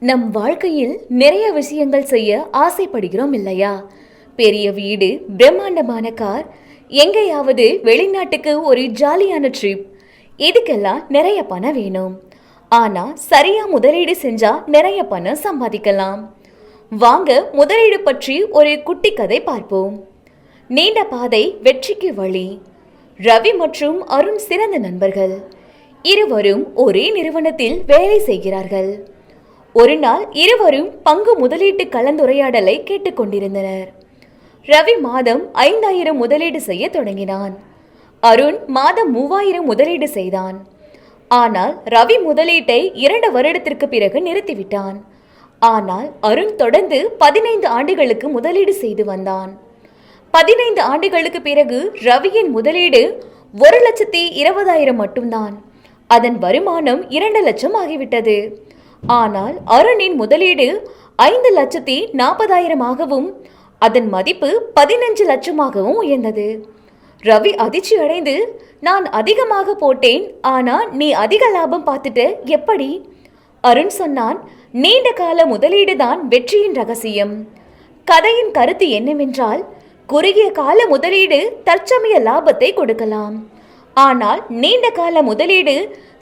நம் வாழ்க்கையில் நிறைய விஷயங்கள் செய்ய ஆசைப்படுகிறோம் இல்லையா? பெரிய வீடு பிரம்மாண்டமான கார் எங்கேயாவது வெளிநாட்டுக்கு ஒரு ஜாலியான ட்ரிப் இதுக்கெல்லாம் நிறைய பணம் வேணும். ஆனா சரியா முதலீடு செஞ்சா நிறைய பணம் சம்பாதிக்கலாம். வாங்க முதலீடு பற்றி ஒரு குட்டி கதை பார்ப்போம். நீண்ட பாதை வெற்றிக்கு வழி. ரவி மற்றும் அருண் சிறந்த நண்பர்கள். இருவரும் ஒரே நிறுவனத்தில் வேலை செய்கிறார்கள். ஒரு நாள் இருவரும் பங்கு முதலீட்டு கலந்துரையாடலை கேட்டுக்கொண்டிருந்தனர். ரவி மாதம் ஐந்தாயிரம் முதலீடு செய்ய தொடங்கினான். அருண் மாதம் மூவாயிரம் முதலீடு செய்தான். ஆனால் ரவி முதலீட்டை இரண்டு வருடத்திற்கு பிறகு நிறுத்திவிட்டான். ஆனால் அருண் தொடர்ந்து பதினைந்து ஆண்டுகளுக்கு முதலீடு செய்து வந்தான். பதினைந்து ஆண்டுகளுக்கு பிறகு ரவியின் முதலீடு ஒரு லட்சத்தி இருபதாயிரம் மட்டும்தான். அதன் வருமானம் இரண்டு லட்சம் ஆகிவிட்டது. ஆனால் அருணின் முதலீடு ஐந்து லட்சத்தி நாற்பதாயிரமாகவும் அதன் மதிப்பு பதினஞ்சு லட்சமாகவும் உயர்ந்தது. ரவி அதிர்ச்சி அடைந்து நான் அதிகமாக போட்டேன் ஆனா நீ அதிக லாபம் பார்த்துட்டு எப்படி? அருண் சொன்னான் நீண்ட கால முதலீடு தான் வெற்றியின் ரகசியம். கதையின் கருத்து என்னவென்றால் குறுகிய கால முதலீடு தற்சமய லாபத்தை கொடுக்கலாம். ஆனால் நீண்ட கால முதலீடு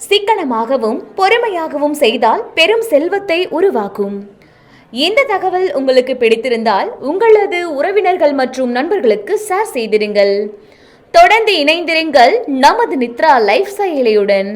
சிக்கனமாகவும் பொறுமையாகவும் செய்தால் பெரும் செல்வத்தை உருவாக்கும். இந்த தகவல் உங்களுக்கு பிடித்திருந்தால் உங்களது உறவினர்கள் மற்றும் நண்பர்களுக்கு ஷேர் செய்திருங்கள் தொடர்ந்து இணைந்திருங்கள் நமது நித்ரா லைஃப் செயலியுடன்.